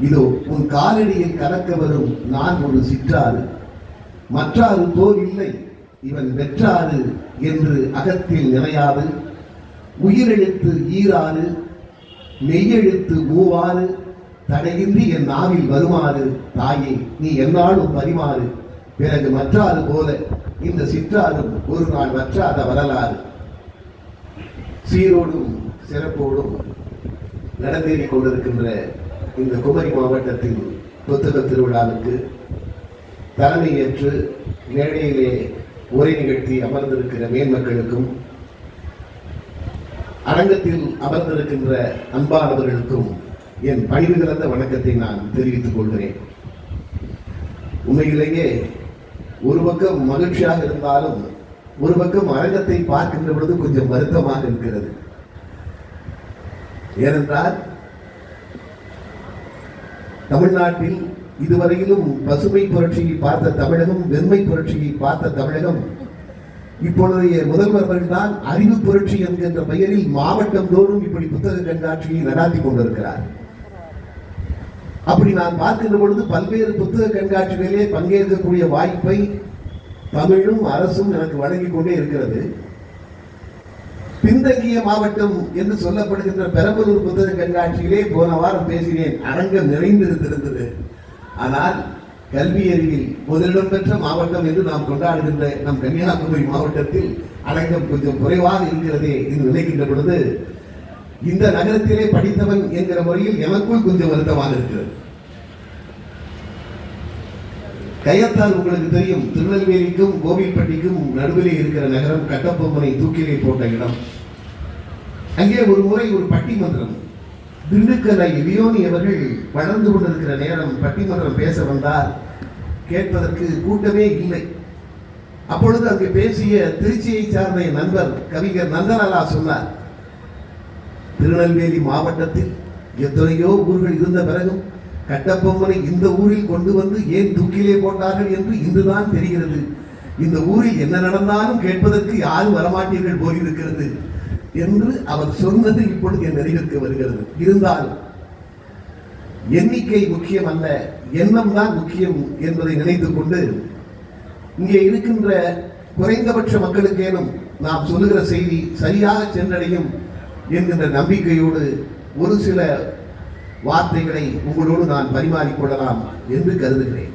இதோ உன் காலடியில் கலக்க வரும் நான் ஒரு சிற்றாறு. மற்றாறு போல் இல்லை இவன் வெற்றாறு என்று அகத்தில் நிறையாது. உயிரெழுத்து ஈராறு மெய்யெழுத்து மூவாறு. தடையின்றி என் நாவில் வருமாறு தாயே நீ என்னாலும் பரிமாறு. பிறகு மற்றாறு போல இந்த சிற்றாரும் ஒரு நாள் வற்றாத வரலாறு. சீரோடும் சிறப்போடும் நடந்தேறிக் கொண்டிருக்கின்ற இந்த குமரி மாவட்டத்தின் புத்தக திருவிழாவுக்கு தலைமை ஏற்று மேடையிலே உரை நிகழ்த்தி அமர்ந்திருக்கிற மேன்மக்களுக்கும் அரங்கத்தில் அமர்ந்திருக்கின்ற அன்பானவர்களுக்கும் என் பணிவு கலந்த வணக்கத்தை நான் தெரிவித்துக் கொள்கிறேன். உண்மையிலேயே ஒரு பக்கம் மகிழ்ச்சியாக இருந்தாலும் ஒரு பக்கம் அரங்கத்தை பார்க்கின்ற பொழுது கொஞ்சம் வருத்தமாக இருக்கிறது. ஏனென்றால் தமிழ்நாட்டில் இதுவரையிலும் பசுமை புரட்சியை பார்த்த தமிழகம் வெண்மை புரட்சியை பார்த்த தமிழகம் இப்பொழுதைய முதல்வர்கள் தான் அறிவு புரட்சி என்கின்ற பெயரில் மாவட்டம் தோறும் இப்படி புத்தக கண்காட்சியை நடாத்தி கொண்டிருக்கிறார். அப்படி நான் பார்க்கின்ற பொழுது பல்வேறு புத்தக கண்காட்சிகளிலே பங்கேற்கக்கூடிய வாய்ப்பை தமிழும் அரசும் எனக்கு வழங்கிக் கொண்டே இருக்கிறது. பின்தங்கிய மாவட்டம் என்று சொல்லப்படுகின்ற பெரம்பலூர் புத்தக கண்காட்சியிலே போன வாரம் பேசினேன். அரங்கம் நிறைந்திருந்திருந்தது. ஆனால் கல்வி அறிவில் முதலிடம் பெற்ற மாவட்டம் என்று நாம் கொண்டாடுகின்ற நம் கன்னியாகுமரி மாவட்டத்தில் அரங்கம் கொஞ்சம் குறைவாக இருக்கிறதே என்று நினைக்கின்ற பொழுது இந்த நகரத்திலே படித்தவன் என்கிற முறையில் எனக்குள் கொஞ்சம் வருத்தமாக இருக்கிறது. கயத்தால் உங்களுக்கு தெரியும். திருநெல்வேலிக்கும் கோவில்பட்டிக்கும் நடுவிலே இருக்கிற நகரம் கட்டபொம்மனை தூக்கிலே போட்ட இடம். அங்கே ஒரு முறை ஒரு பட்டிமன்றம். திண்டுக்கலை லியோனி அவர்கள் வளர்ந்து கொண்டிருக்கிற நேரம் பட்டிமன்றம் பேச வந்தார். கேட்பதற்கு கூட்டமே இல்லை. அப்பொழுது அங்கு பேசிய திருச்சியை சார்ந்த நண்பர் கவிஞர் நந்தனலா சொன்னார் திருநெல்வேலி மாவட்டத்தில் எத்தனையோ ஊர்கள் இருந்த பிறகும் கட்டபொம்மனை இந்த ஊரில் கொண்டு வந்து ஏன் தூக்கிலே போட்டார்கள் என்று இன்றுதான் தெரிகிறது. இந்த ஊரில் என்ன நடந்தாலும் கேட்பதற்கு யாரும் வரமாட்டீர்கள் போலிருக்கிறது என்று அவர் சொன்னது இப்பொழுது என் நினைவிற்கு வருகிறது. இருந்தாலும் எண்ணிக்கை முக்கியம் அல்ல எண்ணம் தான் முக்கியம் என்பதை நினைத்துக் கொண்டு இங்கே இருக்கின்ற குறைந்தபட்ச மக்களுக்கேனும் நாம் சொல்லுகிற செய்தி சரியாக சென்றடையும் என்கின்ற நம்பிக்கையோடு ஒரு சில வார்த்தைகளை உங்களோடு நான் பரிமாறிக்கொள்ளலாம் என்று கருதுகிறேன்.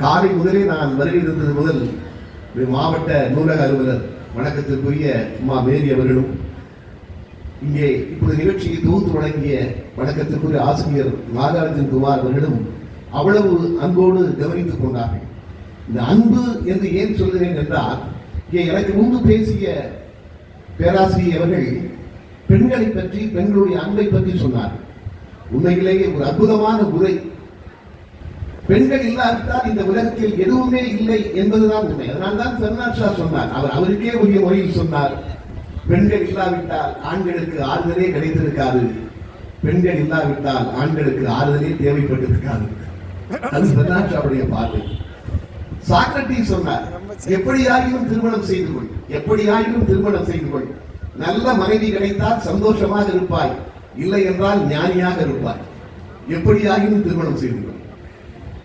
காலை முதலே நான் வருகை இருந்தது முதல் மாவட்ட நூலக அலுவலர் வணக்கத்திற்குரிய உமா மேரி அவர்களும் இங்கே இப்பொழுது நிகழ்ச்சியை தொகுத்து வழங்கிய வணக்கத்திற்குரிய ஆசிரியர் நாகார்ஜுன் குமார் அவர்களும் அவ்வளவு அன்போடு கவனித்துக் கொண்டார்கள். இந்த அன்பு என்று ஏன் சொல்கிறேன் என்றால் இங்கே எனக்கு முன்பு பேசிய பேராசிரியர் அவர்கள் பெண்களை பற்றி பெண்களுடைய அன்பை பற்றி சொன்னார் உண்மையிலேயே ஒரு அற்புதமான உரை. பெண்கள் இல்லாவிட்டால் இந்த உலகத்தில் எதுவுமே இல்லை என்பதுதான் உண்மை. அதனால்தான் பெர்னாட் ஷா சொன்னார். அவர் அவருக்கே உரிய மொழியில் சொன்னார். பெண்கள் இல்லாவிட்டால் ஆண்களுக்கு ஆறுதலே கிடைத்திருக்காது. பெண்கள் இல்லாவிட்டால் ஆண்களுக்கு ஆறுதலே தேவைப்பட்டிருக்காது. அது பெர்னாட் ஷாவுடைய பார்வை. சாக்ரட்டிஸ் சொன்னார் எப்படியாயினும் திருமணம் செய்து கொள். எப்படியாயினும் திருமணம் செய்து கொள். நல்ல மனைவி கிடைத்தால் சந்தோஷமாக இருப்பாய். இல்லை என்றால் ஞானியாக இருப்பார். எப்படியாயினும் திருமணம் செய்து கொள்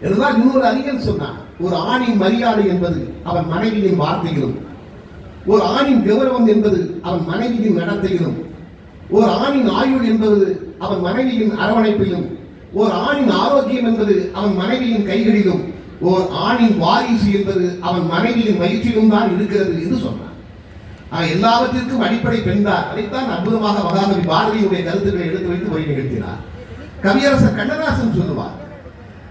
இதுதான் இன்னொரு அறிஞர் சொன்னான் ஒரு ஆணின் மரியாதை என்பது அவன் மனைவியின் வார்த்தையிலும் ஒரு ஆணின் கௌரவம் என்பது அவன் மனைவியின் நடத்தையிலும் ஒரு ஆணின் ஆயுள் என்பது அவன் மனைவியின் அரவணைப்பிலும் ஒரு ஆணின் ஆரோக்கியம் என்பது அவன் மனைவியின் கைகளிலும் ஓர் ஆணின் வாரிசு என்பது அவன் மனைவியின் வயிற்றிலும் தான் இருக்கிறது என்று சொன்னான். எல்லாவற்றிற்கும் அடிப்படை பெண்தார் அதைத்தான் அற்புதமாக மகாகவி பாரதியுடைய கருத்துக்களை எடுத்து வைத்து வழி நிகழ்த்தினார். கவியரசர் கண்ணதாசன் சொல்லுவார்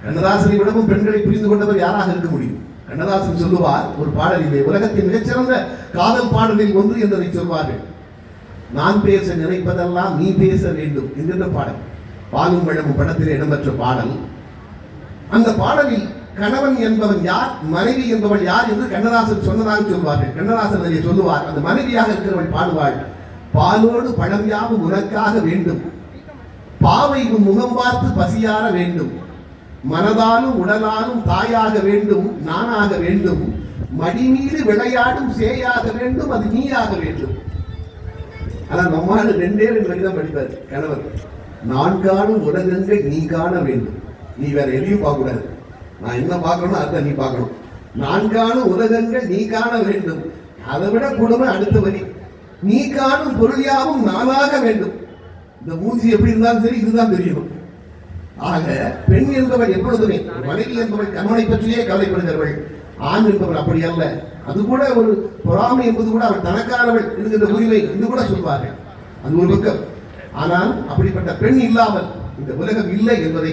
கண்ணதாசனை விடவும் பெண்களை புரிந்து கொண்டவர் யாராக இருக்க முடியும்? கண்ணதாசன் சொல்லுவார் ஒரு பாடலிலே உலகத்தின் மிகச்சிறந்த காதல் பாடலில் ஒன்று என்பதை சொல்வார்கள். நான் பேச நினைப்பதெல்லாம் நீ பேச வேண்டும் என்கின்ற பாடல். பாலும் வழங்கும் படத்திலே இடம்பெற்ற பாடல். அந்த பாடலில் கணவன் என்பவன் யார்? மனைவி என்பவள் யார் என்று கண்ணதாசன் சொன்னதாக சொல்வார்கள். கண்ணதாசன் அதை சொல்லுவார். அந்த மனைவியாக இருக்கிறவள் பாடுவாள். பாலோடு பழம் யாவும் உனக்காக வேண்டும். பாவை உன் முகம் பார்த்து பசியார வேண்டும். மனதாலும் உடலாலும் தாயாக வேண்டும் நானாக வேண்டும். மடிமீது விளையாடும் சேயாக வேண்டும் அது நீயாக வேண்டும். ஆனா நம்மால் ரெண்டே ரெண்டு கடிதம் படிப்பார். கணவர் நான் காணும் உலகங்கள் நீ காண வேண்டும். நீ வேற எதையும் பார்க்கக்கூடாது. நான் என்ன பார்க்கணும் அதை நீ பார்க்கணும். நான்கான உலகங்கள் நீ காண வேண்டும். அதை விட கொடுமை அடுத்த வரி நீ காணும் பொருளியாகவும் நானாக வேண்டும். இந்த மூஞ்சி எப்படி இருந்தாலும் சரி இதுதான் தெரியணும் ஆக பெண் என்பவர் எப்பொழுதுமே மனைவி என்பவர் கணவனை பற்றியே கவலைப்படுகிறவள் ஆண் என்பவர் அப்படி அல்ல. அது கூட ஒரு பொறாமை என்பது கூட அவள் தனக்கானவள் என்கின்ற உரிமை என்று கூட சொல்வார்கள். அது ஒரு பக்கம். ஆனால் அப்படிப்பட்ட பெண் இல்லாமல் இந்த உலகம் இல்லை என்பதை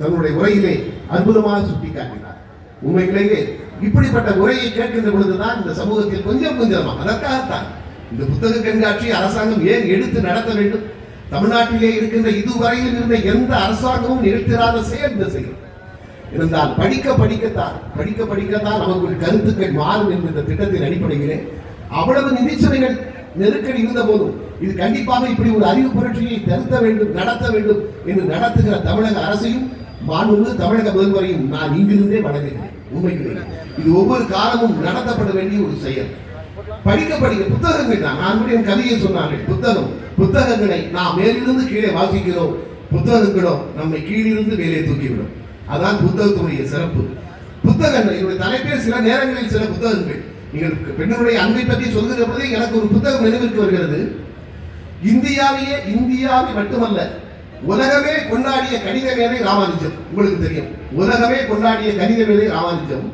தன்னுடைய உரையிலே அற்புதமாக சுட்டிக்காட்டினார். உண்மையிலேயே இப்படிப்பட்ட உரையை கேட்கின்ற பொழுதுதான் இந்த சமூகத்தில் கொஞ்சம் கொஞ்சமா அதற்காகத்தான் இந்த புத்தக கண்காட்சி அரசாங்கம் ஏன் எடுத்து நடத்த வேண்டும்? தமிழ்நாட்டிலே இருக்கின்ற இதுவரையில் இருந்த எந்த அரசாங்கமும் நிறுத்திராத செயல் இந்த செயல். இருந்தால் படிக்க படிக்கத்தான் படிக்க படிக்கத்தான் நமக்கு கருத்துக்கள் மாறும் என்கின்ற திட்டத்தின் அடிப்படையிலே அவ்வளவு நிதிச்சுமைகள் நெருக்கடி இருந்த போதும் இது கண்டிப்பாக இப்படி ஒரு அறிவு புரட்சியை திருத்த வேண்டும் நடத்த வேண்டும் என்று நடத்துகிற தமிழக அரசையும் மாண்புமிகு தமிழக முதல்வரையும் நான் இங்கிருந்தே வணங்குகிறேன். உண்மையிலே இது ஒவ்வொரு காலமும் நடத்தப்பட வேண்டிய ஒரு செயல். படிக்க படிக்க புத்தகங்கள் தான். நான் கூட என் கதையை சொன்னார்கள். புத்தகம். புத்தகங்களை நாம் மேலிருந்து கீழே வாசிக்கிறோம். புத்தகங்களோ நம்மை கீழிருந்து மேலே தூக்கிவிடும். அதான் புத்தகத்துடைய சிறப்பு. புத்தகங்கள். என்னுடைய தலைப்பே சில நேரங்களில் சில புத்தகங்கள். நீங்கள் பெண்ணுடைய அன்பை பற்றி சொல்லுகிற பொழுது எனக்கு ஒரு புத்தகம் நினைவிற்கு வருகிறது. இந்தியாவையே இந்தியாவை மட்டுமல்ல உலகமே கொண்டாடிய கணித மேதை ராமானுஜம். உங்களுக்கு தெரியும். உலகமே கொண்டாடிய கணித மேதை ராமானுஜம்.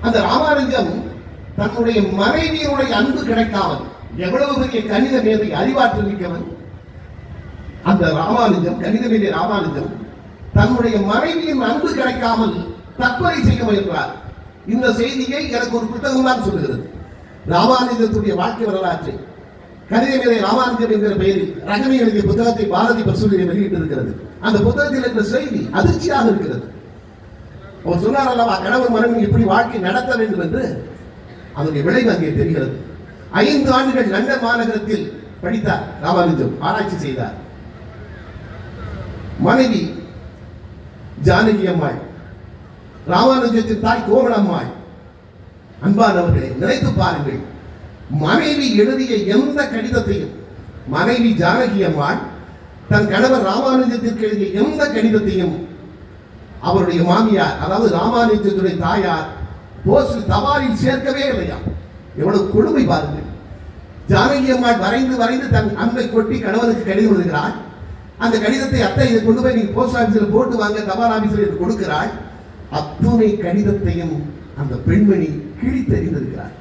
அந்த ராமானுஜம் தன்னுடைய மனைவியினுடைய அன்பு கிடைக்காமல் எவ்வளவு பெரிய கணித மேதை அறிவாற்றல் மிக்கவன்? அந்த ராமானுஜம் கணித மேதை ராமானுஜம் தன்னுடைய மனைவியின் அன்பு கிடைக்காமல் தற்கொலை செய்ய முயன்றார். இந்த செய்தியை எனக்கு ஒரு புத்தகம் தான் சொல்லுகிறது. ராமானுஜத்துடைய வாழ்க்கை வரலாற்றை. கணித மேதை ராமானுஜம் என்கிற பெயரில் ரகமே எழுதிய புத்தகத்தை பாரதி பரிசோதனை வெளியிட்டிருக்கிறது. அந்த புத்தகத்தில் இருக்கிற செய்தி அதிர்ச்சியாக இருக்கிறது. அவர் சொன்னார் அல்லவா கணவர் மனைவி இப்படி வாழ்க்கை நடத்த வேண்டும் என்று? அதனுடைய விளைவு அங்கே தெரிகிறது. ஐந்து ஆண்டுகள் லண்டன் மாநகரத்தில் படித்தார் ராமானுஜம் ஆராய்ச்சி செய்தார். மனைவி ஜானகி அம்மாள் ராமானுஜத்தின் தாய் கோவலம்மாள் அன்பானவர்களை நினைத்து பாருங்கள். மனைவி எழுதிய எந்த கடிதத்தையும் மனைவி ஜானகி அம்மாள் தன் கணவர் ராமானுஜத்திற்கு எழுதிய எந்த கடிதத்தையும் அவருடைய மாமியார் அதாவது ராமானுஜத்துடைய தாயார் போஸ்ட் தபாலில் சேர்க்கவே இல்லையா? எவ்வளவு கொடுமை பாருங்கள். ஜானகி அம்மாள் வரைந்து வரைந்து தன் அன்பை கொட்டி கணவனுக்கு கடிதம் எழுதுகிறாள். அந்த கடிதத்தை அத்தை இதை கொண்டு போய் நீங்கள் போஸ்ட் ஆபீஸில் போட்டு வாங்க தபால் ஆஃபீஸில் இது கொடுக்கிறாள். அத்துணை கடிதத்தையும் அந்த பெண்மணி கிழித்தெறிந்திருக்கிறார்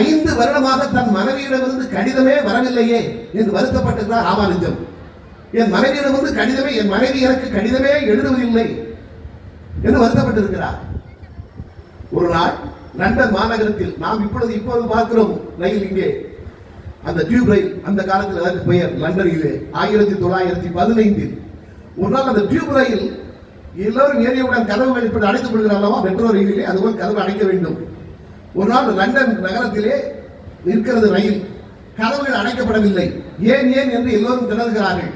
ஐந்து வருடமாக தன் மனைவியிடமிருந்து கடிதமே வரவில்லையே என்று வருத்தப்பட்டிருக்கிறார் ராமானுஜம் என் மனைவியிடமிருந்து கடிதமே என் மனைவி எனக்கு கடிதமே எழுதுவதில்லை என்று வருத்தப்பட்டிருக்கிறார். ஒரு நாள் லண்டன் மாநகரத்தில் நாம் இப்பொழுது இப்பொழுது பார்க்கிறோம் ரயில் இங்கே. அந்த டியூப் ரயில் அந்த காலத்தில் அதற்கு பெயர் லண்டனிலே ஆயிரத்தி தொள்ளாயிரத்தி பதினைந்தில். ஒரு நாள் அந்த டியூப் ரயில் எல்லோரும் ஏறியவுடன் கதவுகள் இப்படி அடைத்துக் கொள்கிறார் மெட்ரோ ரயிலிலே அதுபோல் கதவு அடைக்க வேண்டும். ஒரு நாள் லண்டன் நகரத்திலே இருக்கிறது ரயில். கதவுகள் அடைக்கப்படவில்லை. ஏன் ஏன் என்று எல்லோரும் திணறுகிறார்கள்.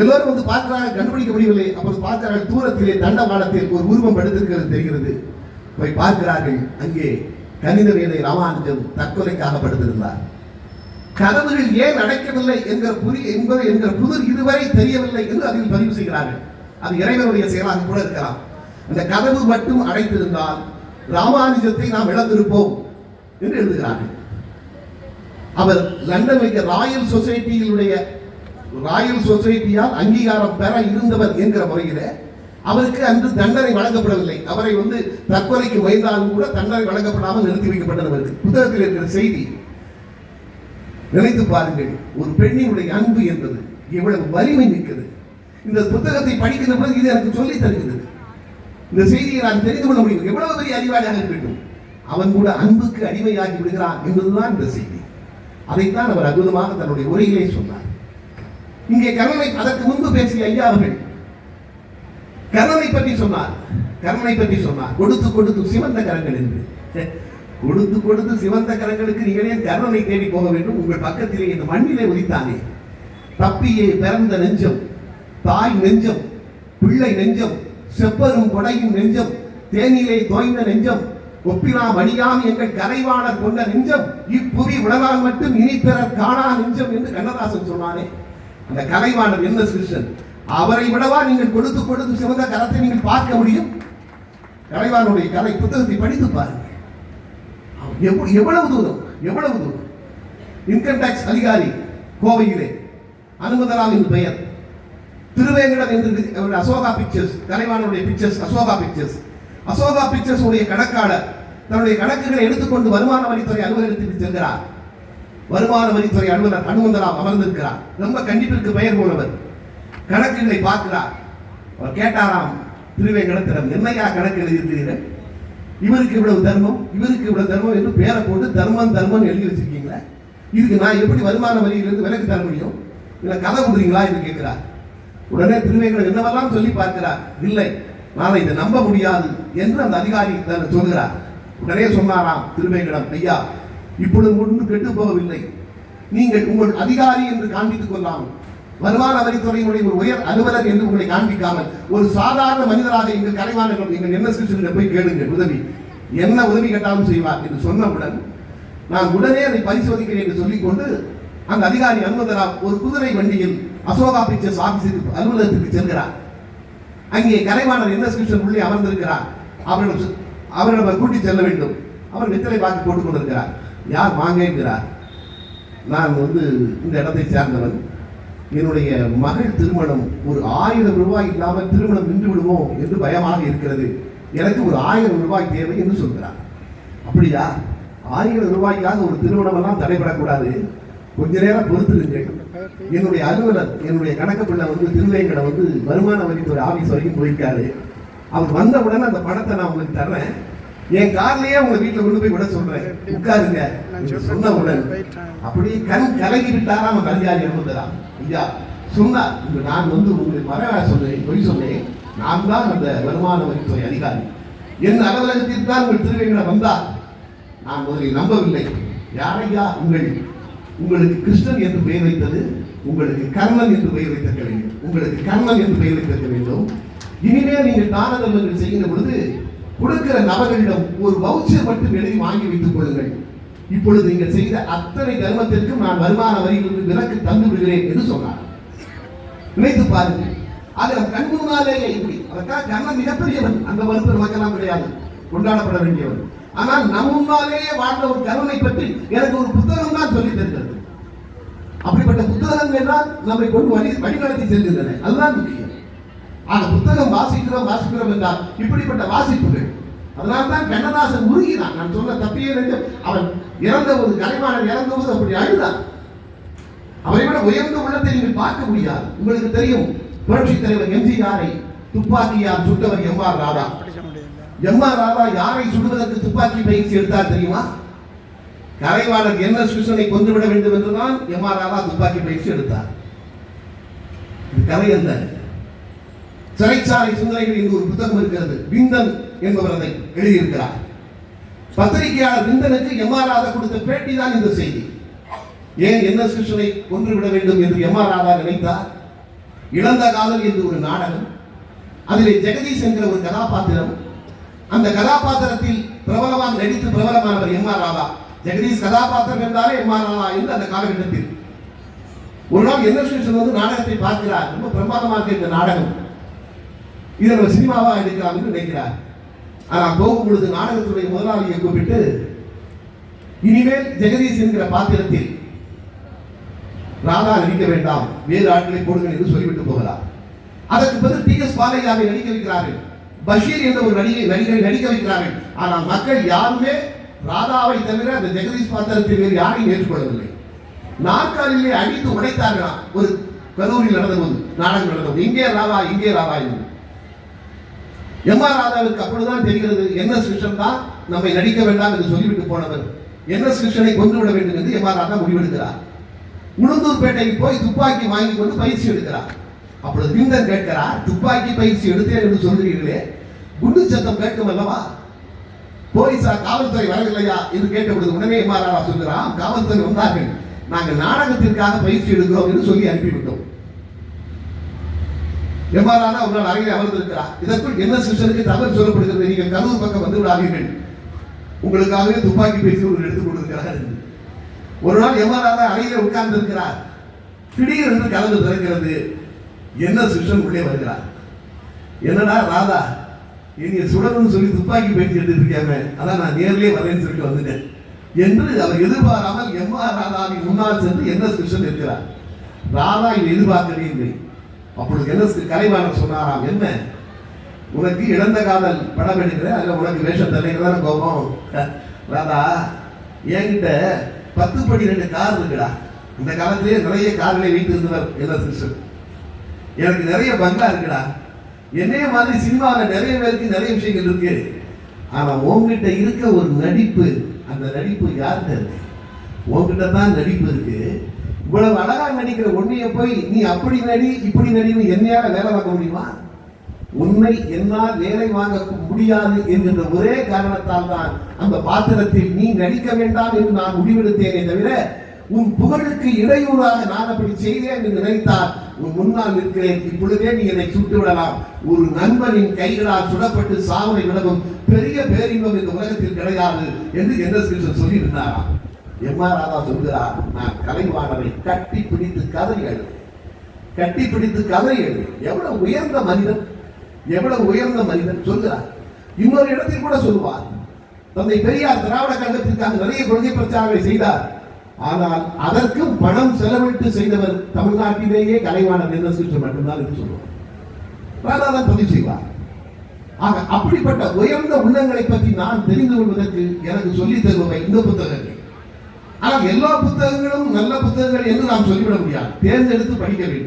எல்லோரும் வந்து பார்க்கிறார்கள் கண்டுபிடிக்க முடியவில்லை. அப்போது பார்க்கிறார்கள் தூரத்திலே தண்டவாளத்தில் ஒரு உருவம் படுத்திருக்கிறது தெரிகிறது. போய் பார்க்கிறார்கள் அங்கே கணித வேலை ராமானுஜன் தற்கொலைக்காக படுத்திருந்தார் கதவுகள் ஏன் அடைக்கவில்லை என்கிற புரி என்பது என்கிற புதிர் இதுவரை தெரியவில்லை என்று அதில் பதிவு செய்கிறார்கள். அது இறைவனுடைய செயலாக கூட இருக்கலாம். அந்த கதவு மட்டும் அடைத்திருந்தால் ராமானுஜத்தை நாம் இழந்திருப்போம் என்று எழுதுகிறார்கள். அவர் லண்டன் ராயல் சொசைட்டியினுடைய ராயல் சொசைட்டியால் அங்கீகாரம் பெற இருந்தவர் என்கிற முறையில அவருக்கு அன்று தண்டனை வழங்கப்படவில்லை. அவரை வந்து தற்கொலைக்கு முயன்றாலும் கூட தண்டனை வழங்கப்படாமல் நிறுத்தி வைக்கப்பட்டவர் புத்தகத்தில் இருக்கிற செய்தி நினைத்து பாருங்கள் ஒரு பெண்ணினுடைய அன்பு என்பது எவ்வளவு வலிமை நிற்கிறது இந்த புத்தகத்தை படிக்கின்ற பிறகு இது எனக்கு சொல்லி தருகிறது. இந்த செய்தியை நான் தெரிந்து கொள்ள முடியும். எவ்வளவு பெரிய அறிவாளியாக இருக்கட்டும் அவன் கூட அன்புக்கு அடிமையாகி விடுகிறான் என்பதுதான் இந்த செய்தி. அதைத்தான் அவர் அற்புதமாக தன்னுடைய உரையிலே சொன்னார். இங்கே கர்ணனை அதற்கு முன்பு பேசிய ஐயா அவர்கள் கர்ணனை பற்றி சொன்னார். கர்ணனை பற்றி சொன்னார். கொடுத்து கொடுத்து சிவந்த கரங்கள் என்று. கொடுத்து கொடுத்து சிவந்த கரங்களுக்கு நீங்களே கர்ணனை தேடி போக வேண்டும். உங்கள் பக்கத்திலே இந்த மண்ணிலே உதித்தானே தப்பியே பிறந்த நெஞ்சம் தாய் நெஞ்சம் பிள்ளை நெஞ்சம் செப்பரும் கொடையும் நெஞ்சம் தேனிலே தோய்ந்த நெஞ்சம் ஒப்பிலா அடியாம் எங்கள் கரைவாணர் கொண்ட நெஞ்சம் இப்புவி உலகால் மட்டும் இனி பிறர் காணா நெஞ்சம் என்று கண்ணதாசன் சொன்னானே. அந்த கலைவாணர் என்ன கிருஷ்ணன் அவரை விடவா நீங்கள் கொடுத்து கொடுத்து சிவந்த கரத்தை நீங்கள் பார்க்க முடியும்? கலைவானுடைய கலை புத்தகத்தை படித்து பாருங்கள் எவ்வளவு தூரம் எவ்வளவு தூரம்? இன்கம் டாக்ஸ் அதிகாரி கோவையிலே அனுமதராம் என்று பெயர். திருவேங்கடம் என்று அவருடைய Ashoka pictures கலைவானுடைய pictures Ashoka pictures Ashoka pictures உடைய கணக்காளர் தன்னுடைய கணக்குகளை எடுத்துக்கொண்டு வருமான வரித்துறை அலுவலகத்திற்கு செல்கிறார். வருமான வரித்துறை அலுவலர் அனுமந்தராம் அமர்ந்திருக்கிறார். ரொம்ப கண்டிப்பிற்கு பெயர் போனவர். கணக்குகளை பார்க்கிறார். அவர் கேட்டாராம் திருவேங்கடத்திடம் என்னையா கணக்கு எழுதியிருக்கிறீர்கள்? இவருக்கு இவ்வளவு தர்மம் இவருக்கு இவ்வளவு தர்மம் என்று பேரை போட்டு தர்மம் தர்மம் எழுதி வச்சிருக்கீங்களா? இதுக்கு நான் எப்படி வருமான வரியிலிருந்து விலக்கு தர முடியும்? இல்லை கதை கொடுறீங்களா என்று கேட்கிறார். உடனே திருவேங்கடம் என்னவெல்லாம் சொல்லி பார்க்கிறார்? இல்லை. நான் இதை நம்ப முடியாது என்று அந்த அதிகாரி சொல்கிறார். உடனே சொன்னாராம் திருவேங்கடம் ஐயா இப்பொழுது ஒன்றும் கெட்டு போகவில்லை. நீங்கள் உங்கள் அதிகாரி என்று காண்பித்துக் கொள்ளாமல் வருமான வரித்துறையினுடைய ஒரு உயர் அலுவலர் என்று உங்களை காண்பிக்காமல் ஒரு சாதாரண மனிதராக எங்கள் கலைவாணர்கள் எங்கள் என்ன கிருஷ்ணன் போய் கேளுங்கள் உதவி. என்ன உதவி கேட்டாலும் செய்வார் என்று சொன்னவுடன் நான் உடனே அதை பரிசோதிக்கிறேன் என்று சொல்லிக்கொண்டு அந்த அதிகாரி அனுமதராவ் ஒரு குதிரை வண்டியில் அசோகா பிக்சர்ஸ் ஆபீஸுக்கு அலுவலகத்துக்கு செல்கிறார். அங்கே கலைவாணர் என்ன கிருஷ்ணன் உள்ளே அமர்ந்திருக்கிறார். அவரிடம் அவரிடம் அவர் கூட்டி செல்ல வேண்டும். அவர் வெத்தலை பார்த்து போட்டுக் கொண்டிருக்கிறார் யார் வாங்க? என்கிறார். நான் வந்து இந்த இடத்தை சேர்ந்தவன். என்னுடைய மகள் திருமணம் ஒரு ஆயிரம் ரூபாய் இல்லாமல் திருமணம் நின்று விடுமோ என்று பயமாக இருக்கிறது. எனக்கு ஒரு ஆயிரம் ரூபாய் தேவை என்று சொல்கிறார். அப்படியா? ஆயிரம் ரூபாய்க்காக ஒரு திருமணம் எல்லாம் தடைபடக்கூடாது. கொஞ்ச நேரம் பொறுத்துருங்க. என்னுடைய அலுவலர் என்னுடைய கணக்கு பிள்ளை வந்து திருவேங்கடை வந்து வருமான வரித்துறை ஆபீஸ் வரைக்கும் போயிருக்காரு. அவர் வந்த உடனே அந்த பணத்தை நான் உங்களுக்கு தர்றேன். என் கார்லயே உங்க வீட்டுல கொண்டு போய் விட சொல்றேன். உட்காருங்க. சொன்ன சொன்னவுடன் அப்படி கண் கலங்கி விட்டாரா அவன் கல்யாணி அனுமதராம் ஐயா சொன்னார் நான் வந்து உங்களுக்கு மறைவா சொன்னேன் பொய் சொன்னேன். நான் தான் அந்த வருமான வரித்துறை அதிகாரி. என் அலுவலகத்திற்கு தான் உங்கள் திருவேங்கடம் வந்தார். நான் முதலில் நம்பவில்லை. யாரையா உங்கள் உங்களுக்கு கிருஷ்ணன் என்று பெயர் வைத்தது உங்களுக்கு கர்ணன் என்று பெயர் வைத்திருக்க வேண்டும். உங்களுக்கு கர்ணன் என்று பெயர் வைத்திருக்க வேண்டும். இனிமேல் நீங்கள் தான தர்மங்கள் செய்கிற பொழுது கொடுக்கிற நபர்களிடம் ஒரு வவுச்சர் மட்டும் எழுதி வாங்கி வைத்துக் கொள்ளுங்கள். இப்பொழுது நீங்கள் செய்த அத்தனை தர்மத்திற்கும் நான் வருமான வரியிலிருந்து விலக்கு தந்து விடுகிறேன் என்று சொன்னார். நினைத்து பாருங்கள். அது கண் முன்னாலேயே இப்படி அதற்காக கர்ணன் மிகப்பெரியவன். அந்த மருத்துவ மக்கள் கிடையாது. கொண்டாடப்பட வேண்டியவன். ஆனால் நம் முன்னாலேயே வாழ்ந்த ஒரு கருணை பற்றி எனக்கு ஒரு புத்தகம் தான் சொல்லி தருகிறது. அப்படிப்பட்ட புத்தகங்கள் தான் நம்மை கொண்டு வழி வழிநடத்தி செல்கின்றன. அதுதான் முக்கியம். ஆக புத்தகம் வாசிக்கிறோம் வாசிக்கிறோம் என்றால் இப்படிப்பட்ட வாசிப்புகள். அதனால தான் கண்ணதாசன் உருகினான். நான் சொன்ன தப்பியே இல்லை. அவன் இறந்த ஒரு கலைவாணன் இறந்த போது அப்படி அழுதான் அவரை விட உயர்ந்த உள்ளத்தை நீங்கள் பார்க்க முடியாது. உங்களுக்கு தெரியும் புரட்சி தலைவர் எம்ஜிஆரை துப்பாக்கியால் சுட்டவர் M R Radha. M R Radha யாரை சுடுவதற்கு துப்பாக்கி பயிற்சி எடுத்தார் தெரியுமா? கலைவாணர் என்ன கிருஷ்ணனை கொன்றுவிட வேண்டும் என்றுதான் எம் ஆர் ராதா துப்பாக்கி பயிற்சி எடுத்தார். இது கதை அல்ல. சிறைச்சாலை சிந்தனைகள் என்று ஒரு புத்தகம் இருக்கிறது. விந்தன் என்பவர் அதை எழுதியிருக்கிறார். பத்திரிகையாளர் விந்தனுக்கு எம் ஆர் ராதா கொடுத்த பேட்டி தான் இந்த செய்தி. ஏன் என் எஸ் கிருஷ்ணனை கொன்று விட வேண்டும் என்று எம் ஆர் ராதா நினைத்தார்? இழந்த காதல் என்று ஒரு நாடகம். அதிலே ஜெகதீஷ் என்கிற ஒரு கதாபாத்திரம் அந்த கதாபாத்திரத்தில் பிரபலமாக நடித்து பிரபலமானவர் எம் ஆர் ராதா. ஜெகதீஷ் கதாபாத்திரம் என்றாலே எம் ஆர் ராதா என்று அந்த காலகட்டத்தில். ஒரு நாள் என்ன எஸ் வந்து நாடகத்தை பார்க்கிறார். ரொம்ப பிரமாதமாக இருக்கு இந்த நாடகம். இதை நம்ம சினிமாவாக எடுக்கலாம் என்று நினைக்கிறார். ஆனால் போகும் பொழுது நாடகத்துடைய முதலாளியை கூப்பிட்டு இனிமேல் ஜெகதீஷ் என்கிற பாத்திரத்தில் ராதா நடிக்க வேண்டாம். வேறு ஆட்களை போடுங்கள் என்று சொல்லிவிட்டு போகிறார் அதற்கு பிறகு டி எஸ் பாலையாவை நடிக்க வைக்கிறார்கள். பஷீர் என்ற ஒரு நடிகை நடிகரை நடிக்க வைக்கிறார்கள். ஆனால் மக்கள் யாருமே ராதாவை தவிர அந்த ஜெகதீஷ் பாத்திரத்தில் வேறு யாரையும் ஏற்றுக்கொள்ளவில்லை. நாற்காலிலே அடித்து உடைத்தார்களாம் ஒரு கல்லூரியில் நடந்த போது நாடகம் நடந்த போது. இங்கே ராதா இங்கே ராவா என்று. எம் ஆர் ராதாவுக்கு அப்பொழுதுதான் தெரிகிறது என் எஸ் கிருஷ்ணன் தான் நம்மை நடிக்க வேண்டாம் என்று சொல்லிவிட்டு போனவர். என் எஸ் கிருஷ்ணனை கொண்டு விட வேண்டும் என்று எம் ஆர் ராதா முடிவெடுக்கிறார். உளுந்தூர்பேட்டைக்கு போய் துப்பாக்கி வாங்கி கொண்டு பயிற்சி எடுக்கிறார். அப்பொழுது விந்தன் கேட்கிறார் துப்பாக்கி பயிற்சி எடுத்தேன் என்று சொல்கிறீர்களே குண்டு சத்தம் கேட்கும் அல்லவா? போலீசார் காவல்துறை வரவில்லையா என்று கேட்டபொழுது உடனே எம் சொல்கிறான் காவல்துறை வந்தார்கள். நாங்கள் நாடகத்திற்காக பயிற்சி எடுக்கிறோம் என்று சொல்லி அனுப்பிவிட்டோம். எவ்வாறான ஒரு நாள் அறையில் அமர்ந்திருக்கிறார். இதற்குள் என்ன சிஷனுக்கு தகவல் சொல்லப்படுகிறது? நீங்கள் கரூர் பக்கம் வந்து விடாதீர்கள். உங்களுக்காகவே துப்பாக்கி பயிற்சி ஒரு எடுத்துக் கொண்டிருக்கிறார் ஒரு நாள் எவ்வாறான அறையில உட்கார்ந்து இருக்கிறார் திடீரென்று கதவு திறக்கிறது. என்ன சிஷ்டன் உள்ளே வருகிறார்? என்னடா ராதா என்னைய சுடணும்னு சொல்லி துப்பாக்கி பேச்சு எடுத்துருக்காம அதான் நான் நேர்லேயே வரேன்னு சொல்லிட்டு வந்துட்டேன். என்று அவர் எதிர்பாராமல் எம் ஆர் ராதாவின் முன்னால் சென்று என்ன கிருஷ்ணன் இருக்கிறார் ராதா இதை எதிர்பார்க்கவே இல்லை. அப்பொழுது என்ன கலைவாணர் சொன்னாராம் என்ன? உனக்கு இழந்த காதல் படம் எடுக்கிற அதில் உனக்கு வேஷம் தருகிறதான கோபம் ராதா என்கிட்ட பத்து படி ரெண்டு கார் இருக்குடா. இந்த காலத்திலேயே நிறைய கார்களை வைத்திருந்தவர் என்ன கிருஷ்ணன் எனக்கு நிறைய பங்களா இருக்குடா. என்னைய மாதிரி சினிமாவில் நிறைய பேருக்கு நிறைய விஷயங்கள் இருக்கு. ஆனா உன்கிட்ட இருக்க ஒரு நடிப்பு அந்த நடிப்பு யார்கிட்ட இருக்கு? உன்கிட்ட தான் நடிப்பு இருக்கு. இவ்வளவு அழகா நடிக்கிற உன்னைய போய் நீ அப்படி நடி இப்படி நடின்னு என்னையால வேலை பார்க்க முடியுமா? உன்னை என்னால் வேலை வாங்க முடியாது என்கின்ற ஒரே காரணத்தால் தான் அந்த பாத்திரத்தில் நீ நடிக்க வேண்டாம் என்று நான் முடிவெடுத்தேனே தவிர உன் புகழுக்கு இடையூறாக நான் அப்படி செய்தேன் என்று நினைத்தால் முன்னால் இருக்கிறேன் இப்பொழுதே நீ என்னை சுட்டு விடலாம். ஒரு நண்பனின் கைகளால் சுடப்பட்டு சாவனை விலகும் பெரிய பேரின்பம் இந்த உலகத்தில் கிடையாது என்று எந்த எஸ் சொல்லியிருந்தாராம் எம் ஆர் ராதா சொல்கிறார் நான் கலைவாணரை கட்டி பிடித்து கதறி எழுது கட்டி பிடித்து கதறி எழுது எவ்வளவு உயர்ந்த மனிதன் எவ்வளவு உயர்ந்த மனிதன் சொல்கிறார். இன்னொரு இடத்தில் கூட சொல்லுவார் தந்தை பெரியார் திராவிட கழகத்திற்காக நிறைய கொள்கை பிரச்சாரங்களை செய்தார். ஆனால் அதற்கும் பணம் செலவிட்டு செய்தவர் தமிழ்நாட்டிலேயே கலைவாணர் என்ன சுற்று மட்டும்தான் என்று சொல்லுவார் ராதாதான் பதிவு செய்வார். ஆக அப்படிப்பட்ட உயர்ந்த உள்ளங்களை பற்றி நான் தெரிந்து கொள்வதற்கு எனக்கு சொல்லித் தருபவை இந்த புத்தகங்கள். ஆனால் எல்லா புத்தகங்களும் நல்ல புத்தகங்கள் என்று நாம் சொல்லிவிட முடியாது. தேர்ந்தெடுத்து படிக்க வேண்டும்.